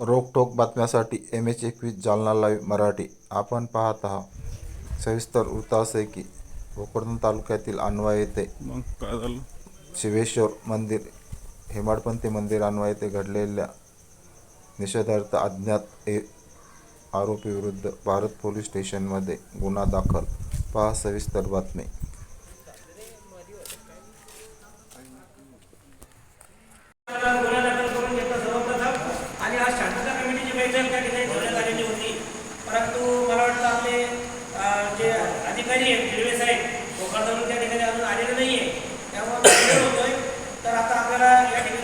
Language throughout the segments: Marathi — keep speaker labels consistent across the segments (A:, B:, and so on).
A: रोखोक बातम्यांसाठी एम एच एकवीस जालना लाईव्ह मराठी. आपण पाहत आहात. सविस्तर वृत्त असे की भोकरदन तालुक्यातील आणवा येथे
B: मग काय झालं?
A: शिवेश्वर मंदिर हेमाडपंथी मंदिर आणवा येथे घडलेल्या निषेधार्थ अज्ञात ए आरोपीविरुद्ध भारत पोलीस स्टेशनमध्ये गुन्हा दाखल. पहा सविस्तर बातमी.
C: शांतता बैठक त्या ठिकाणी ठेवण्यात आलेली होती. परंतु मला वाटतं आपले जे अधिकारी आहेत रेल्वे साहेब भोकरदन त्या ठिकाणी अजून आलेले नाही आहे त्यामुळे होतोय. तर आता आपल्याला या ठिकाणी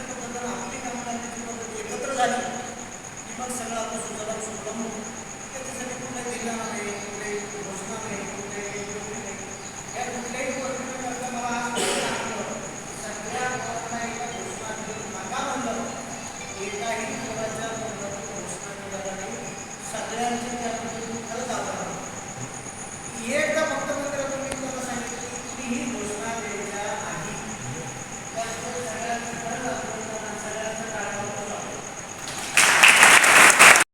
D: मग
C: सगळं आपण सुजलाम सुफलाम त्याच्यासाठी कुठल्या जिल्हा नाही कुठे घोषणा नाही कुठे नाही. या कुठल्याही गोष्टीकरता मला सगळ्या लोकांना एका घोषणा नका म्हणलं एकाही मुलाच्या घोषणा मिळाल्या नाही सगळ्यांचे